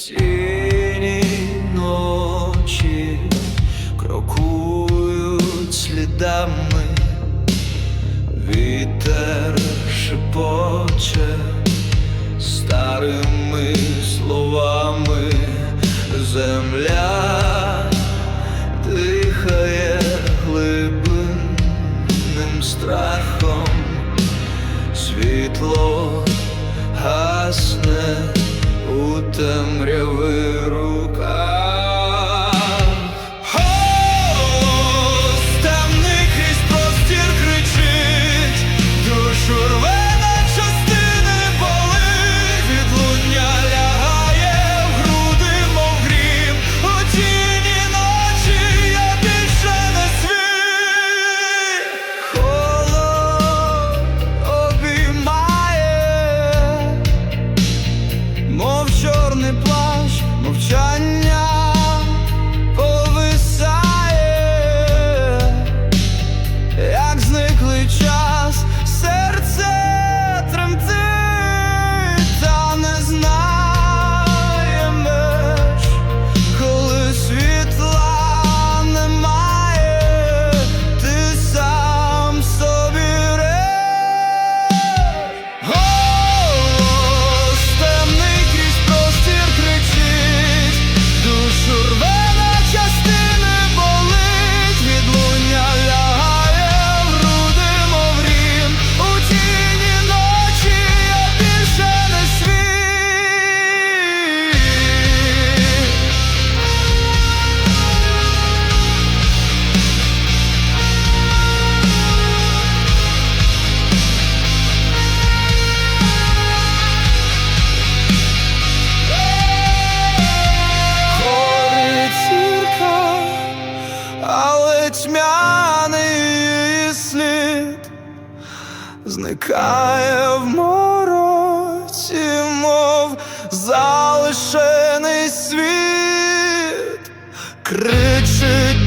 Тіні ночі крокують слідами, вітер шепоче старими словами земля дихає глибинним страхом, світло гасне темряви рука. зникає в мороці, мов залишений світ, кричить.